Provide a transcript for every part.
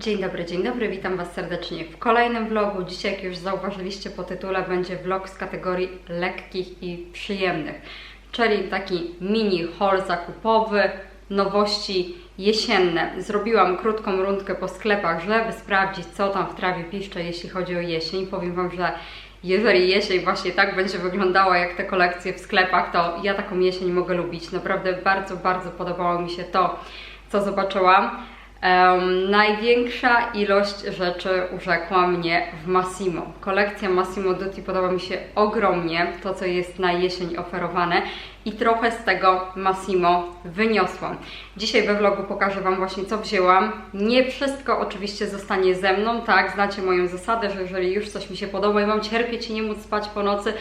Dzień dobry, dzień dobry, witam Was serdecznie w kolejnym vlogu. Dzisiaj, jak już zauważyliście po tytule, będzie vlog z kategorii lekkich i przyjemnych, czyli taki mini haul zakupowy, nowości jesienne. Zrobiłam krótką rundkę po sklepach, żeby sprawdzić, co tam w trawie piszcze, jeśli chodzi o jesień. Powiem Wam, że jeżeli jesień właśnie tak będzie wyglądała jak te kolekcje w sklepach, to ja taką jesień mogę lubić. Naprawdę bardzo, bardzo podobało mi się to, co zobaczyłam. Em, największa ilość rzeczy urzekła mnie w Massimo. Kolekcja Massimo Dutti podoba mi się ogromnie, to co jest na jesień oferowane i trochę z tego Massimo wyniosłam. Dzisiaj we vlogu pokażę Wam właśnie co wzięłam. Nie wszystko oczywiście zostanie ze mną, tak, znacie moją zasadę, że jeżeli już coś mi się podoba i mam cierpieć i nie móc spać po nocy,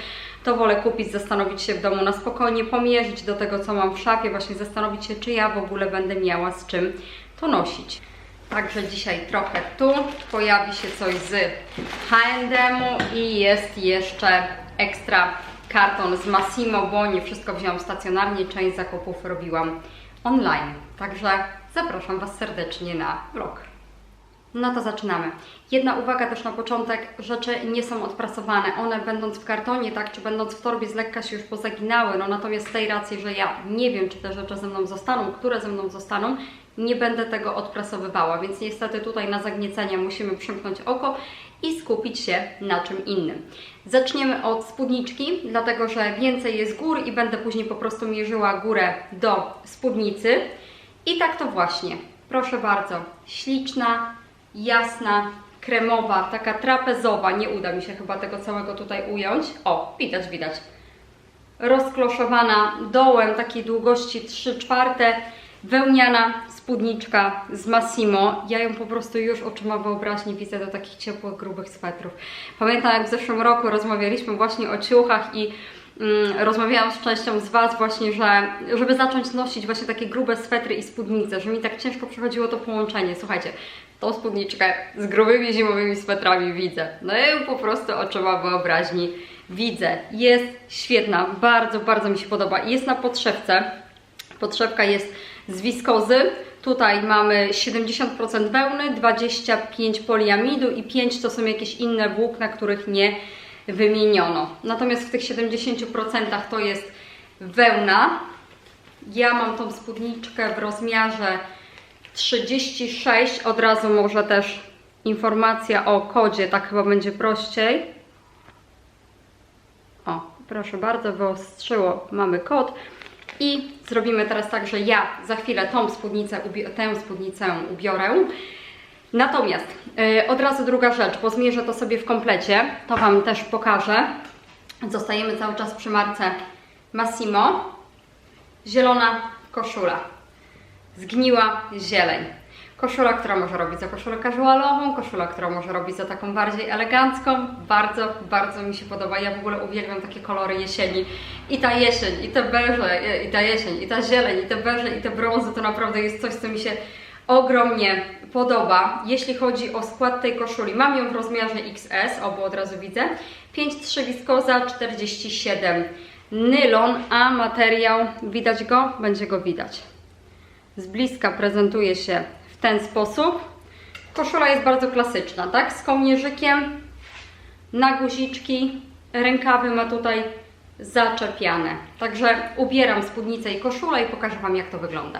to wolę kupić, zastanowić się w domu na spokojnie, pomierzyć do tego co mam w szafie, właśnie zastanowić się czy ja w ogóle będę miała z czym to nosić. Także dzisiaj trochę tu pojawi się coś z H&M i jest jeszcze ekstra karton z Massimo, bo nie wszystko wziąłam stacjonarnie, część zakupów robiłam online. Także zapraszam Was serdecznie na vlog. No to zaczynamy. Jedna uwaga też na początek, rzeczy nie są odprasowane. One będąc w kartonie, tak, czy będąc w torbie z lekka się już pozaginały, no natomiast z tej racji, że ja nie wiem, czy te rzeczy ze mną zostaną, które ze mną zostaną, nie będę tego odprasowywała, więc niestety tutaj na zagniecenie musimy przymknąć oko i skupić się na czym innym. Zaczniemy od spódniczki, dlatego że więcej jest gór i będę później po prostu mierzyła górę do spódnicy. I tak to właśnie, proszę bardzo, śliczna, jasna, kremowa, taka trapezowa, nie uda mi się chyba tego całego tutaj ująć. O, widać, widać. Rozkloszowana dołem takiej długości 3 czwarte, wełniana spódniczka z Massimo. Ja ją po prostu już oczyma wyobraźni widzę do takich ciepłych, grubych swetrów. Pamiętam jak w zeszłym roku rozmawialiśmy właśnie o ciuchach i mm, rozmawiałam z częścią z Was właśnie, że żeby zacząć nosić właśnie takie grube swetry i spódnice, że mi tak ciężko przychodziło to połączenie. Słuchajcie, tą spódniczkę z grubymi zimowymi swetrami widzę. No ja ją po prostu oczyma wyobraźni widzę. Jest świetna, bardzo, bardzo mi się podoba. Jest na podszewce. Podszewka jest z wiskozy. Tutaj mamy 70% wełny, 25 poliamidu i 5 to są jakieś inne włókna, których nie wymieniono. Natomiast w tych 70% to jest wełna. Ja mam tą spódniczkę w rozmiarze 36. Od razu może też informacja o kodzie, tak chyba będzie prościej. O, proszę bardzo, wyostrzyło, mamy kod. I zrobimy teraz tak, że ja za chwilę tą spódnicę, tę spódnicę ubiorę. Natomiast yy, od razu druga rzecz, bo zmierzę to sobie w komplecie, to Wam też pokażę. Zostajemy cały czas przy marce Massimo. Zielona koszula. Zgniła zieleń. Koszula, która może robić za koszulę casualową, koszula, która może robić za taką bardziej elegancką. Bardzo, bardzo mi się podoba. Ja w ogóle uwielbiam takie kolory jesieni. I ta jesień, i te beże, i ta jesień, i ta zieleń, i te beże, i te brązy, to naprawdę jest coś, co mi się ogromnie podoba. Jeśli chodzi o skład tej koszuli, mam ją w rozmiarze XS, obo od razu widzę. 5,3 wiskoza, 47 nylon, a materiał, widać go? Będzie go widać. Z bliska prezentuje się w ten sposób. Koszula jest bardzo klasyczna, tak? Z kołnierzykiem, na guziczki, rękawy ma tutaj zaczepiane. Także ubieram spódnicę i koszulę i pokażę Wam jak to wygląda.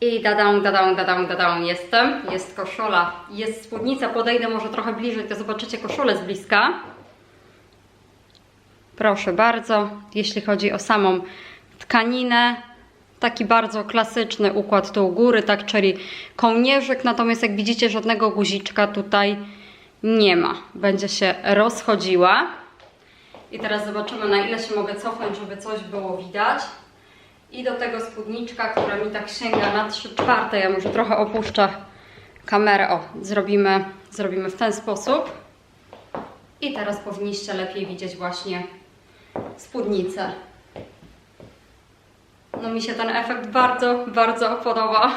I dadam, dadam, dadam, dadam, jestem. Jest koszula, jest spódnica. Podejdę może trochę bliżej, to zobaczycie koszulę z bliska. Proszę bardzo, jeśli chodzi o samą tkaninę, taki bardzo klasyczny układ tu u góry, tak, czyli kołnierzyk, natomiast jak widzicie żadnego guziczka tutaj nie ma. Będzie się rozchodziła. I teraz zobaczymy na ile się mogę cofnąć, żeby coś było widać. I do tego spódniczka, która mi tak sięga na 3 czwarte, ja może trochę opuszczę kamerę. O, zrobimy, zrobimy w ten sposób. I teraz powinniście lepiej widzieć właśnie spódnicę. No mi się ten efekt bardzo, bardzo podoba.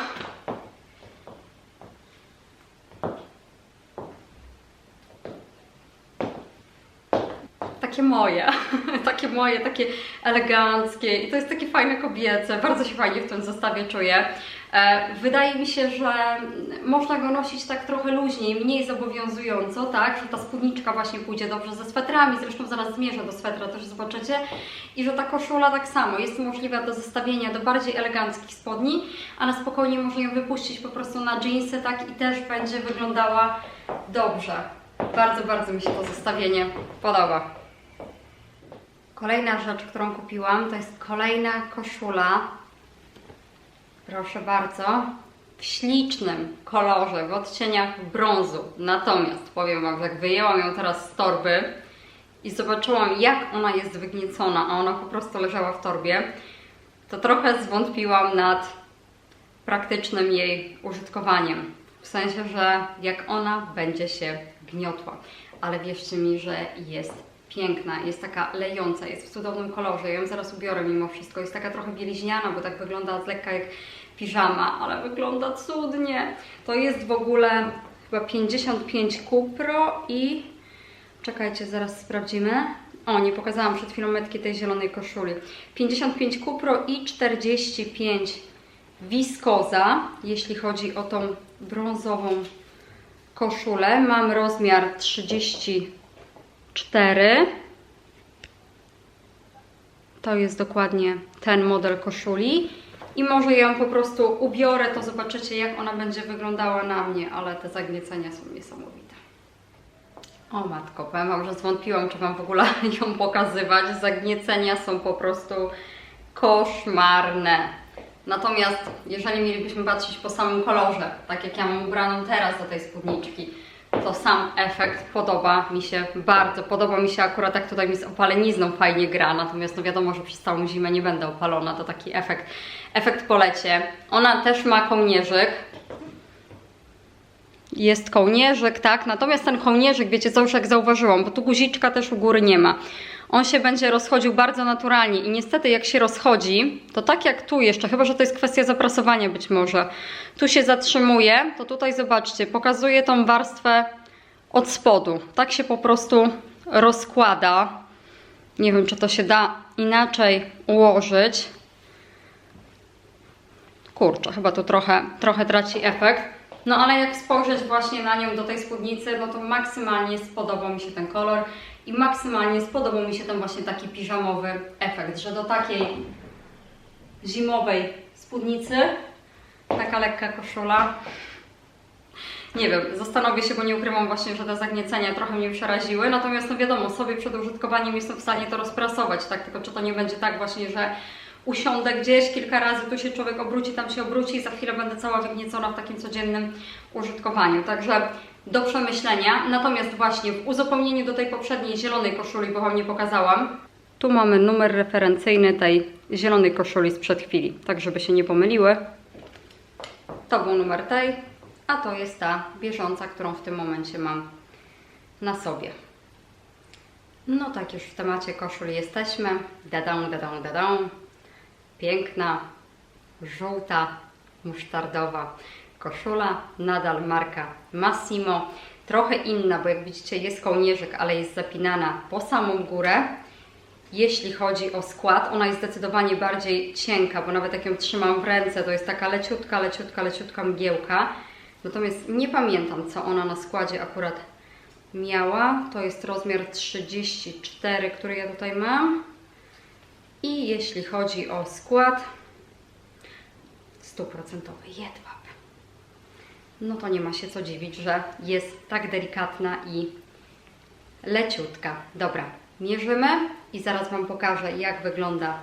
Takie moje, takie moje, takie eleganckie. I to jest takie fajne kobiece, bardzo się fajnie w tym zestawie czuję. E, Wydaje mi się, że można go nosić tak trochę luźniej, mniej zobowiązująco, tak, że ta spódniczka właśnie pójdzie dobrze ze swetrami, zresztą zaraz zmierzę do swetra, też zobaczycie, i że ta koszula tak samo jest możliwa do zestawienia do bardziej eleganckich spodni, a na spokojnie można ją wypuścić po prostu na jeansy, tak, i też będzie wyglądała dobrze. Bardzo, bardzo mi się to zestawienie podoba. Kolejna rzecz, którą kupiłam, to jest kolejna koszula Proszę bardzo. W ślicznym kolorze, w odcieniach brązu. Natomiast powiem Wam, jak wyjęłam ją teraz z torby i zobaczyłam, jak ona jest wygniecona, a ona po prostu leżała w torbie, to trochę zwątpiłam nad praktycznym jej użytkowaniem. W sensie, że jak ona będzie się gniotła. Ale wierzcie mi, że jest piękna, jest taka lejąca, jest w cudownym kolorze. Ja ją zaraz ubiorę mimo wszystko. Jest taka trochę bieliźniana, bo tak wygląda z lekka jak piżama, ale wygląda cudnie. To jest w ogóle chyba 55 kupro i czekajcie, zaraz sprawdzimy. O, nie pokazałam przed chwilą metki tej zielonej koszuli. 55 kupro i 45 wiskoza, jeśli chodzi o tą brązową koszulę. Mam rozmiar 34. To jest dokładnie ten model koszuli. I może ją po prostu ubiorę, to zobaczycie jak ona będzie wyglądała na mnie, ale te zagniecenia są niesamowite. O matko, powiem Wam, że zwątpiłam, czy Wam w ogóle ją pokazywać. Zagniecenia są po prostu koszmarne. Natomiast jeżeli mielibyśmy patrzeć po samym kolorze, tak jak ja mam ubraną teraz do tej spódniczki, to sam efekt podoba mi się bardzo. Podoba mi się akurat jak tutaj mi z opalenizną fajnie gra, natomiast no wiadomo, że przez całą zimę nie będę opalona, to taki efekt, efekt po lecie. Ona też ma kołnierzyk. Jest kołnierzyk, tak, natomiast ten kołnierzyk, wiecie co, już jak zauważyłam, bo tu guziczka też u góry nie ma. On się będzie rozchodził bardzo naturalnie i niestety jak się rozchodzi, to tak jak tu jeszcze, chyba że to jest kwestia zaprasowania być może, tu się zatrzymuje, to tutaj zobaczcie, pokazuje tą warstwę od spodu. Tak się po prostu rozkłada. Nie wiem, czy to się da inaczej ułożyć. Kurczę, chyba tu trochę, trochę traci efekt. No ale jak spojrzeć właśnie na nią do tej spódnicy, no to maksymalnie spodobał mi się ten kolor i maksymalnie spodobał mi się ten właśnie taki piżamowy efekt, że do takiej zimowej spódnicy taka lekka koszula nie wiem, zastanowię się, bo nie ukrywam właśnie, że te zagniecenia trochę mnie przeraziły, natomiast no wiadomo, sobie przed użytkowaniem jestem w stanie to rozprasować, tak, tylko czy to nie będzie tak właśnie, że usiądę gdzieś kilka razy, tu się człowiek obróci, tam się obróci i za chwilę będę cała wygniecona w takim codziennym użytkowaniu. Także do przemyślenia. Natomiast właśnie w uzupełnieniu do tej poprzedniej zielonej koszuli, bo Wam nie pokazałam, tu mamy numer referencyjny tej zielonej koszuli sprzed chwili, tak żeby się nie pomyliły. To był numer tej, a to jest ta bieżąca, którą w tym momencie mam na sobie. No tak, już w temacie koszul jesteśmy. Dadą, dadą, dadą. Piękna, żółta, musztardowa koszula. Nadal marka Massimo. Trochę inna, bo jak widzicie jest kołnierzyk, ale jest zapinana po samą górę. Jeśli chodzi o skład, ona jest zdecydowanie bardziej cienka, bo nawet jak ją trzymam w ręce, to jest taka leciutka, leciutka, leciutka mgiełka. Natomiast nie pamiętam, co ona na składzie akurat miała. To jest rozmiar 34, który ja tutaj mam. I jeśli chodzi o skład, stuprocentowy jedwab. No to nie ma się co dziwić, że jest tak delikatna i leciutka. Dobra, mierzymy i zaraz Wam pokażę, jak wygląda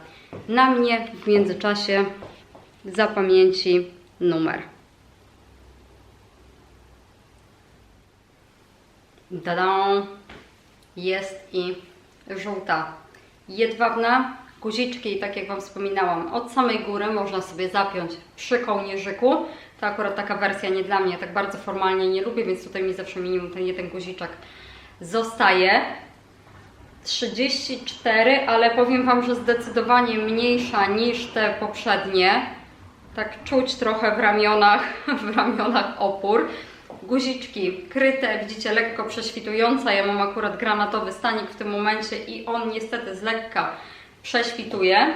na mnie. W międzyczasie zapamięci numer. Dadą! Jest i żółta jedwabna. Guziczki, tak jak Wam wspominałam, od samej góry można sobie zapiąć przy kołnierzyku. To akurat taka wersja nie dla mnie, tak bardzo formalnie nie lubię, więc tutaj mi zawsze minimum ten jeden guziczek zostaje. 34, ale powiem Wam, że zdecydowanie mniejsza niż te poprzednie. Tak czuć trochę w ramionach, w ramionach opór. guziczki kryte, widzicie, lekko prześwitujące. Ja mam akurat granatowy stanik w tym momencie i on niestety z lekka prześwituje.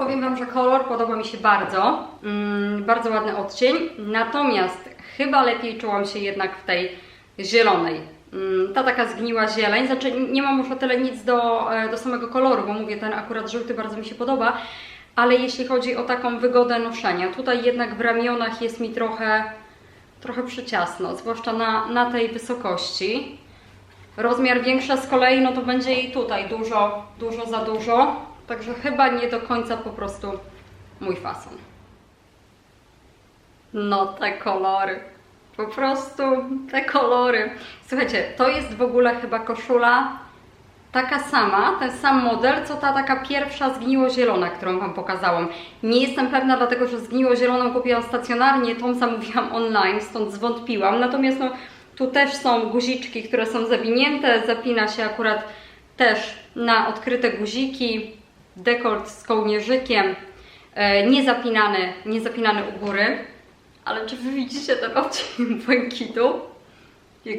Powiem Wam, że kolor podoba mi się bardzo. Mm, bardzo ładny odcień. Natomiast chyba lepiej czułam się jednak w tej zielonej. Mm, ta taka zgniła zieleń. Znaczy, nie mam już o tyle nic do, e, do samego koloru, bo mówię, ten akurat żółty bardzo mi się podoba. Ale jeśli chodzi o taką wygodę noszenia, tutaj jednak w ramionach jest mi trochę, trochę przyciasno, zwłaszcza na, na tej wysokości. Rozmiar większy z kolei, no to będzie jej tutaj dużo, dużo za dużo. Także chyba nie do końca po prostu mój fason. No te kolory. Po prostu te kolory. Słuchajcie, to jest w ogóle chyba koszula taka sama, ten sam model, co ta taka pierwsza zgniło-zielona, którą Wam pokazałam. Nie jestem pewna, dlatego że zgniło-zieloną kupiłam stacjonarnie, tą zamówiłam online, stąd zwątpiłam. Natomiast no, tu też są guziczki, które są zawinięte, zapina się akurat też na odkryte guziki, dekolt z kołnierzykiem, e, niezapinany, niezapinany u góry. Ale czy Wy widzicie ten odcień błękitu?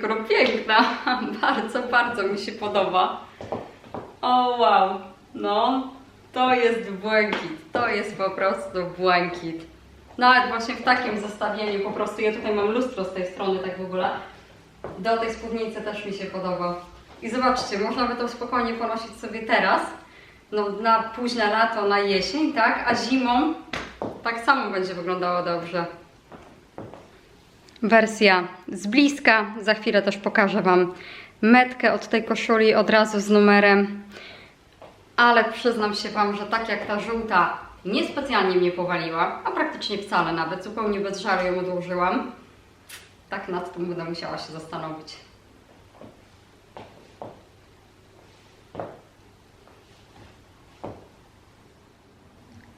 Ona piękna, bardzo, bardzo mi się podoba. O wow, no to jest błękit, to jest po prostu błękit. Nawet właśnie w takim zestawieniu po prostu, ja tutaj mam lustro z tej strony tak w ogóle. Do tej spódnicy też mi się podoba. I zobaczcie, można by to spokojnie ponosić sobie teraz, no na późne lato, na jesień, tak? A zimą tak samo będzie wyglądało dobrze. Wersja z bliska. Za chwilę też pokażę Wam metkę od tej koszuli od razu z numerem. Ale przyznam się Wam, że tak jak ta żółta niespecjalnie mnie powaliła, a praktycznie wcale nawet, zupełnie bez żaru ją odłożyłam, tak nad tym będę musiała się zastanowić.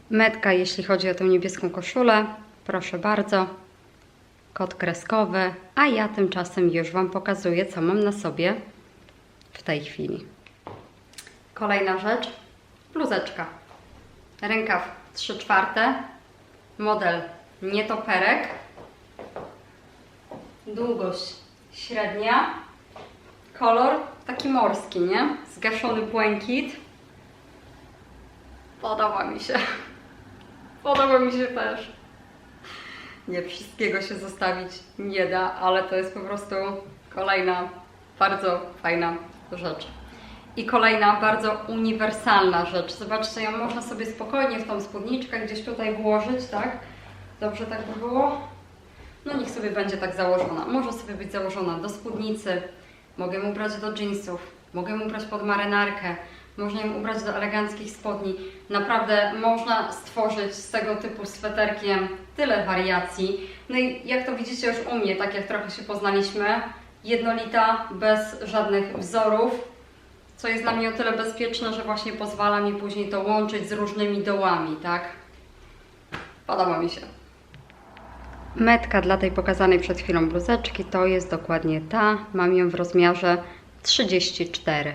Metka, jeśli chodzi o tę niebieską koszulę, proszę bardzo kod kreskowy, a ja tymczasem już Wam pokazuję, co mam na sobie w tej chwili. Kolejna rzecz, bluzeczka. Rękaw 3 czwarte, model nietoperek, długość średnia, kolor taki morski, nie? Zgaszony błękit. Podoba mi się. Podoba mi się też. Nie wszystkiego się zostawić nie da, ale to jest po prostu kolejna bardzo fajna rzecz. I kolejna bardzo uniwersalna rzecz. Zobaczcie, ją można sobie spokojnie w tą spódniczkę gdzieś tutaj włożyć, tak? Dobrze tak by było? No niech sobie będzie tak założona. Może sobie być założona do spódnicy, mogę ją ubrać do jeansów, mogę ją ubrać pod marynarkę, można ją ubrać do eleganckich spodni. Naprawdę można stworzyć z tego typu sweterkiem tyle wariacji. No i jak to widzicie już u mnie, tak jak trochę się poznaliśmy, jednolita, bez żadnych wzorów, co jest dla mnie o tyle bezpieczne, że właśnie pozwala mi później to łączyć z różnymi dołami, tak? Podoba mi się. Metka dla tej pokazanej przed chwilą bluzeczki to jest dokładnie ta. Mam ją w rozmiarze 34.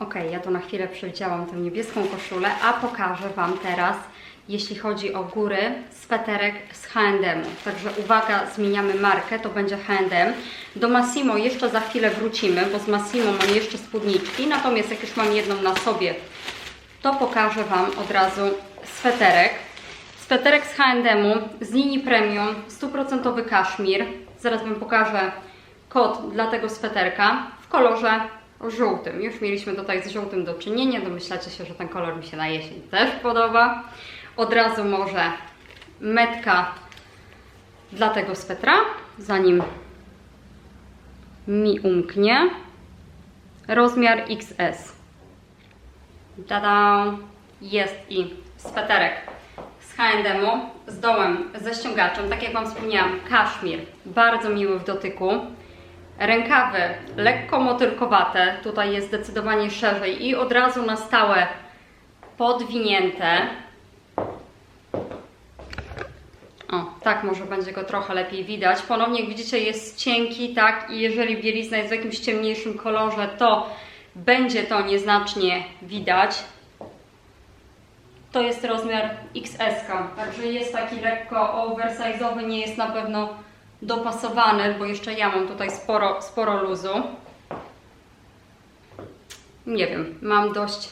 Ok, ja tu na chwilę przewidziałam tę niebieską koszulę, a pokażę Wam teraz, jeśli chodzi o góry, sweterek z H&M. Także uwaga, zmieniamy markę, to będzie H&M. Do Massimo jeszcze za chwilę wrócimy, bo z Massimo mam jeszcze spódniczki, natomiast jak już mam jedną na sobie, to pokażę Wam od razu sweterek. Sweterek z H&M z linii Premium, 100% kaszmir. Zaraz Wam pokażę kod dla tego sweterka w kolorze żółtym. Już mieliśmy tutaj z żółtym do czynienia. Domyślacie się, że ten kolor mi się na jesień też podoba. Od razu może metka dla tego swetra, zanim mi umknie. Rozmiar XS. Tada! Jest i sweterek z H&M z dołem, ze ściągaczem. Tak jak Wam wspomniałam, kaszmir, bardzo miły w dotyku. Rękawy lekko motylkowate, tutaj jest zdecydowanie szerzej i od razu na stałe podwinięte. O, tak może będzie go trochę lepiej widać. Ponownie jak widzicie jest cienki, tak, i jeżeli bielizna jest w jakimś ciemniejszym kolorze, to będzie to nieznacznie widać. To jest rozmiar XS, także jest taki lekko oversize'owy, nie jest na pewno dopasowany, bo jeszcze ja mam tutaj sporo, sporo luzu. Nie wiem, mam dość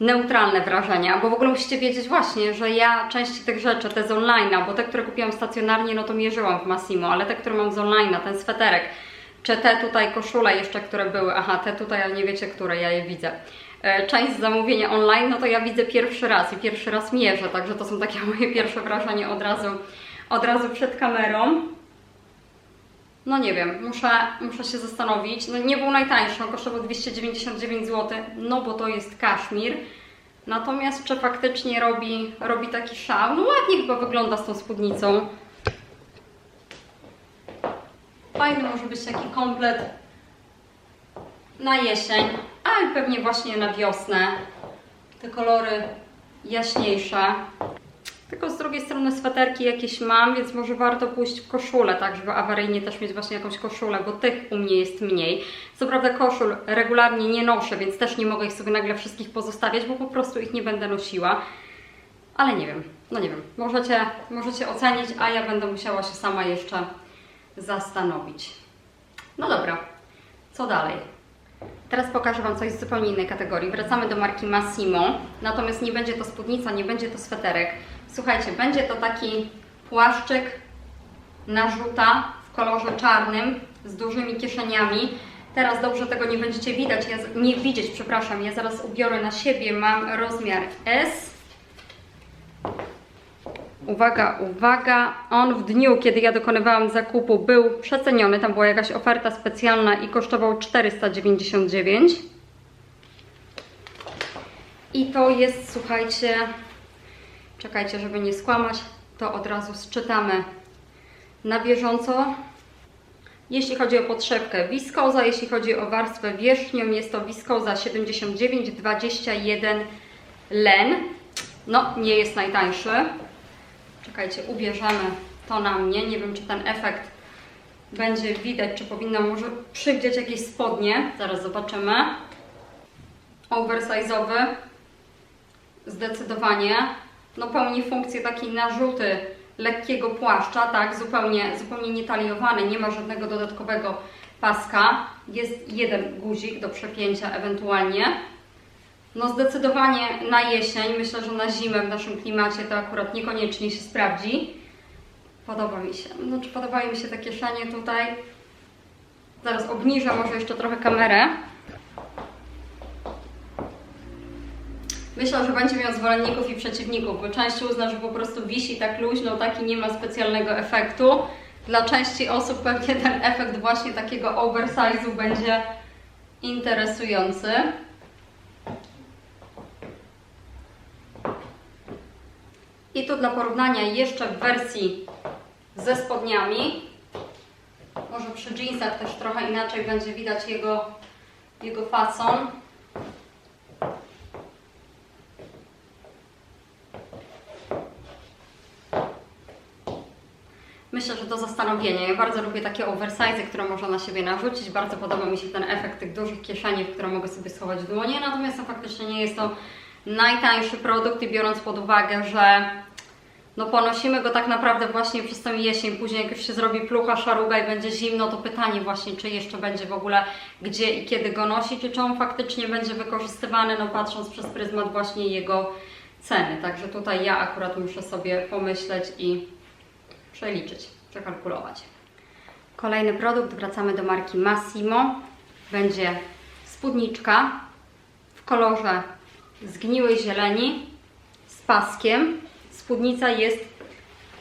neutralne wrażenia, bo w ogóle musicie wiedzieć właśnie, że ja części tych rzeczy, te z online'a, bo te, które kupiłam stacjonarnie, no to mierzyłam w Massimo, ale te, które mam z online'a, ten sweterek, czy te tutaj koszule jeszcze, które były, aha, te tutaj, ale nie wiecie, które, ja je widzę. E, Część zamówienia online, no to ja widzę pierwszy raz i pierwszy raz mierzę, także to są takie moje pierwsze wrażenia od razu, od razu przed kamerą. No nie wiem, muszę, muszę się zastanowić. No nie był najtańszy, on kosztował 299 zł, no bo to jest kaszmir. Natomiast czy faktycznie robi, robi taki szał? No ładnie chyba wygląda z tą spódnicą. Fajny może być taki komplet na jesień, ale pewnie właśnie na wiosnę. Te kolory jaśniejsze. Tylko z drugiej strony sweterki jakieś mam, więc może warto pójść w koszulę, tak, żeby awaryjnie też mieć właśnie jakąś koszulę, bo tych u mnie jest mniej. Co prawda koszul regularnie nie noszę, więc też nie mogę ich sobie nagle wszystkich pozostawiać, bo po prostu ich nie będę nosiła. Ale nie wiem, no nie wiem, możecie, możecie ocenić, a ja będę musiała się sama jeszcze zastanowić. No dobra, co dalej? Teraz pokażę Wam coś z zupełnie innej kategorii. Wracamy do marki Massimo, natomiast nie będzie to spódnica, nie będzie to sweterek. Słuchajcie, będzie to taki płaszczyk narzuta w kolorze czarnym z dużymi kieszeniami. Teraz dobrze tego nie będziecie widać, ja, nie widzieć, przepraszam, ja zaraz ubiorę na siebie, mam rozmiar S. Uwaga, uwaga, on w dniu, kiedy ja dokonywałam zakupu, był przeceniony. Tam była jakaś oferta specjalna i kosztował 499. I to jest, słuchajcie, czekajcie, żeby nie skłamać, to od razu sczytamy na bieżąco. Jeśli chodzi o podszewkę wiskoza, jeśli chodzi o warstwę wierzchnią, jest to wiskoza 79,21 len. No, nie jest najtańszy. Czekajcie, ubierzemy to na mnie. Nie wiem, czy ten efekt będzie widać, czy powinno może przywdzieć jakieś spodnie. Zaraz zobaczymy. Oversize'owy. Zdecydowanie. No pełni funkcję takiej narzuty lekkiego płaszcza, tak, zupełnie, zupełnie nietaliowany, nie ma żadnego dodatkowego paska. Jest jeden guzik do przepięcia ewentualnie. No zdecydowanie na jesień, myślę, że na zimę w naszym klimacie to akurat niekoniecznie się sprawdzi. Podoba mi się. No czy podobają mi się te kieszenie tutaj? Zaraz obniżę może jeszcze trochę kamerę. Myślę, że będzie miał zwolenników i przeciwników, bo część uzna, że po prostu wisi tak luźno, taki nie ma specjalnego efektu. Dla części osób pewnie ten efekt właśnie takiego oversize'u będzie interesujący. I tu dla porównania jeszcze w wersji ze spodniami. Może przy jeansach też trochę inaczej będzie widać jego, jego fason. Myślę, że do zastanowienia. Ja bardzo lubię takie oversize'y, które można na siebie narzucić. Bardzo podoba mi się ten efekt tych dużych kieszeni, w które mogę sobie schować dłonie. Natomiast no, faktycznie nie jest to najtańszy produkt i biorąc pod uwagę, że no ponosimy go tak naprawdę właśnie przez tą jesień, później jak już się zrobi plucha, szaruga i będzie zimno, to pytanie właśnie, czy jeszcze będzie w ogóle gdzie i kiedy go nosić, czy on faktycznie będzie wykorzystywany, no patrząc przez pryzmat właśnie jego ceny. Także tutaj ja akurat muszę sobie pomyśleć i przeliczyć, przekalkulować. Kolejny produkt, wracamy do marki Massimo. Będzie spódniczka w kolorze zgniłej zieleni z paskiem. Spódnica jest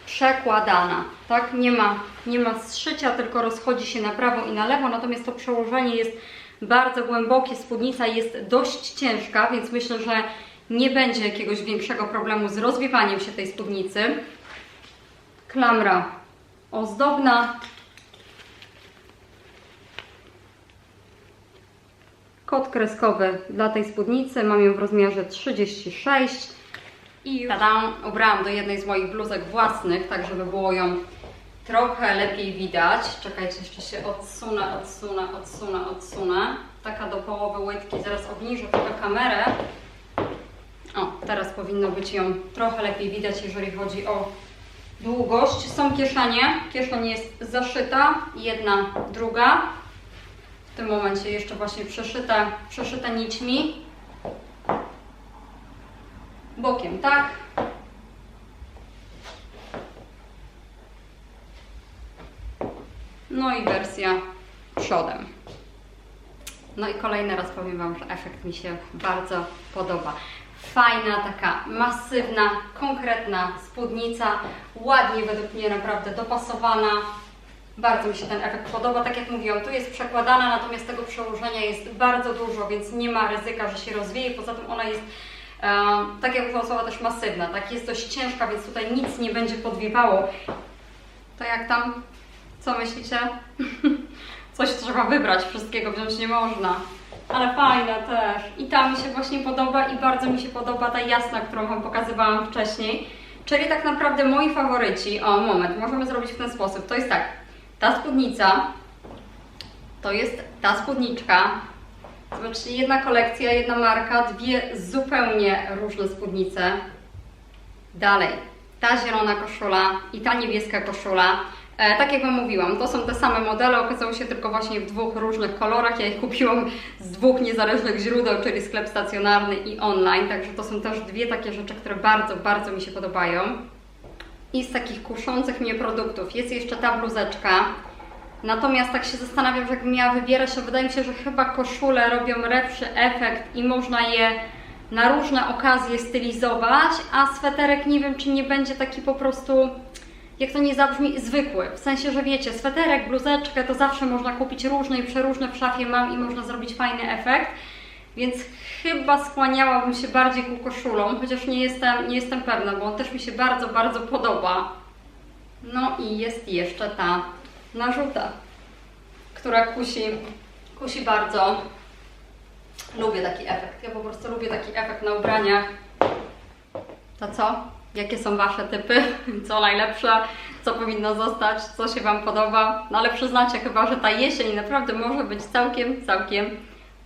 przekładana, tak? Nie ma, nie ma zszycia, tylko rozchodzi się na prawo i na lewo, natomiast to przełożenie jest bardzo głębokie, spódnica jest dość ciężka, więc myślę, że nie będzie jakiegoś większego problemu z rozwiewaniem się tej spódnicy. Klamra ozdobna. Kod kreskowy dla tej spódnicy. Mam ją w rozmiarze 36. I tada, ubrałam do jednej z moich bluzek własnych, tak żeby było ją trochę lepiej widać. Czekajcie, jeszcze się odsunę, odsunę, odsunę, odsunę. taka do połowy łydki. Zaraz obniżę trochę kamerę. O, teraz powinno być ją trochę lepiej widać, jeżeli chodzi o długość. Są kieszenie. Kieszeń jest zaszyta, jedna, druga. W tym momencie jeszcze właśnie przeszyte, przeszyte nićmi. Bokiem, tak. No i wersja przodem. No i kolejny raz powiem Wam, że efekt mi się bardzo podoba. Fajna, taka masywna, konkretna spódnica, ładnie według mnie naprawdę dopasowana. Bardzo mi się ten efekt podoba. Tak jak mówiłam, tu jest przekładana, natomiast tego przełożenia jest bardzo dużo, więc nie ma ryzyka, że się rozwieje. Poza tym ona jest, e, tak jak mówiłam, też masywna, tak? Jest dość ciężka, więc tutaj nic nie będzie podwiewało. To jak tam? Co myślicie? Coś trzeba wybrać, wszystkiego wziąć nie można. Ale fajna też. I ta mi się właśnie podoba i bardzo mi się podoba ta jasna, którą Wam pokazywałam wcześniej. Czyli tak naprawdę moi faworyci. O, moment, możemy zrobić w ten sposób. To jest tak, ta spódnica, to jest ta spódniczka. Zobaczcie, jedna kolekcja, jedna marka, dwie zupełnie różne spódnice. Dalej, ta zielona koszula i ta niebieska koszula. E, tak jak Wam mówiłam, to są te same modele, okazały się tylko właśnie w dwóch różnych kolorach. Ja ich kupiłam z dwóch niezależnych źródeł, czyli sklep stacjonarny i online. Także to są też dwie takie rzeczy, które bardzo, bardzo mi się podobają. I z takich kuszących mnie produktów jest jeszcze ta bluzeczka. Natomiast tak się zastanawiam, że jakbym miała wybierać, to wydaje mi się, że chyba koszule robią lepszy efekt i można je na różne okazje stylizować, a sweterek nie wiem, czy nie będzie taki po prostu, jak to nie zabrzmi, zwykły. W sensie, że wiecie, sweterek, bluzeczkę to zawsze można kupić różne i przeróżne w szafie mam i można zrobić fajny efekt. Więc chyba skłaniałabym się bardziej ku koszulom, chociaż nie jestem, nie jestem pewna, bo on też mi się bardzo, bardzo podoba. No i jest jeszcze ta narzuta, która kusi, kusi bardzo. Lubię taki efekt. Ja po prostu lubię taki efekt na ubraniach. To co? Jakie są Wasze typy? Co najlepsze? Co powinno zostać? Co się Wam podoba? No ale przyznacie chyba, że ta jesień naprawdę może być całkiem, całkiem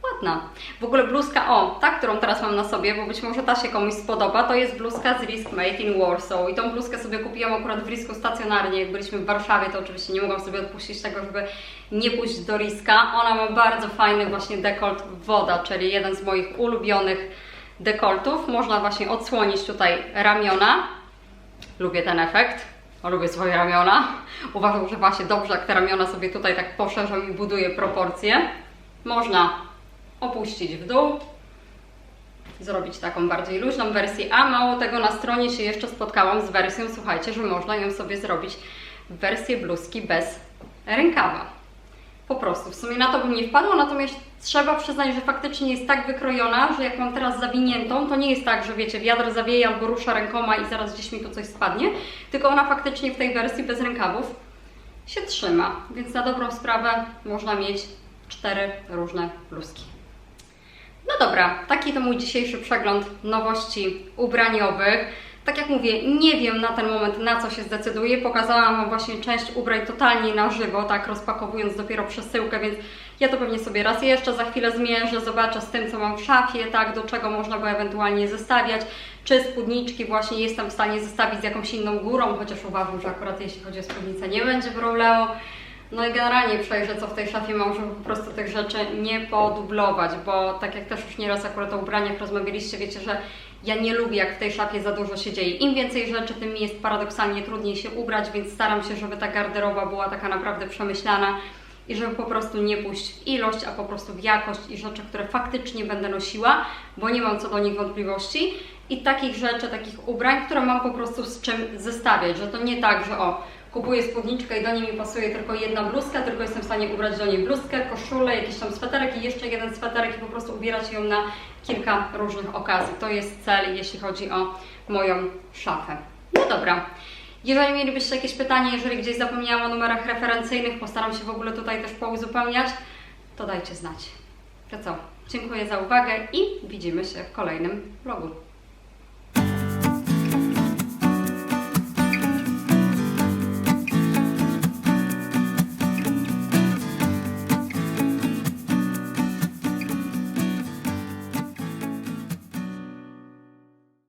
ładna. W ogóle bluzka, o, ta, którą teraz mam na sobie, bo być może ta się komuś spodoba, to jest bluzka z Risk Made in Warsaw. I tą bluzkę sobie kupiłam akurat w Risku stacjonarnie. Jak byliśmy w Warszawie, to oczywiście nie mogłam sobie odpuścić tego, żeby nie pójść do Riska. Ona ma bardzo fajny właśnie dekolt woda, czyli jeden z moich ulubionych dekoltów. Można właśnie odsłonić tutaj ramiona. Lubię ten efekt. O, lubię swoje ramiona. Uważam, że właśnie dobrze, jak te ramiona sobie tutaj tak poszerzam i buduję proporcje. Można opuścić w dół, zrobić taką bardziej luźną wersję, a mało tego na stronie się jeszcze spotkałam z wersją, słuchajcie, że można ją sobie zrobić w wersję bluzki bez rękawa. Po prostu, w sumie na to bym nie wpadła, natomiast trzeba przyznać, że faktycznie jest tak wykrojona, że jak mam teraz zawiniętą, to nie jest tak, że wiecie, wiatr zawieje albo rusza rękoma i zaraz gdzieś mi tu coś spadnie, tylko ona faktycznie w tej wersji bez rękawów się trzyma, więc na dobrą sprawę można mieć cztery różne bluzki. No dobra, taki to mój dzisiejszy przegląd nowości ubraniowych. Tak jak mówię, nie wiem na ten moment na co się zdecyduję. Pokazałam Wam właśnie część ubrań totalnie na żywo, tak rozpakowując dopiero przesyłkę, więc ja to pewnie sobie raz jeszcze za chwilę zmierzę, zobaczę z tym co mam w szafie, tak, do czego można go ewentualnie zestawiać, czy spódniczki właśnie jestem w stanie zestawić z jakąś inną górą, chociaż uważam, że akurat jeśli chodzi o spódnicę nie będzie problemu. No i generalnie przejrzę, co w tej szafie mam, żeby po prostu tych rzeczy nie podublować, bo tak jak też już nieraz akurat o ubraniach rozmawialiście, wiecie, że ja nie lubię, jak w tej szafie za dużo się dzieje. Im więcej rzeczy, tym mi jest paradoksalnie trudniej się ubrać, więc staram się, żeby ta garderoba była taka naprawdę przemyślana i żeby po prostu nie pójść w ilość, a po prostu w jakość i rzeczy, które faktycznie będę nosiła, bo nie mam co do nich wątpliwości. I takich rzeczy, takich ubrań, które mam po prostu z czym zestawiać, że to nie tak, że o, kupuję spódniczkę i do niej mi pasuje tylko jedna bluzka, tylko jestem w stanie ubrać do niej bluzkę, koszulę, jakiś tam sweterek i jeszcze jeden sweterek i po prostu ubierać ją na kilka różnych okazji. To jest cel, jeśli chodzi o moją szafę. No dobra. Jeżeli mielibyście jakieś pytanie, jeżeli gdzieś zapomniałam o numerach referencyjnych, postaram się w ogóle tutaj też pouzupełniać, to dajcie znać. To co? Dziękuję za uwagę i widzimy się w kolejnym vlogu.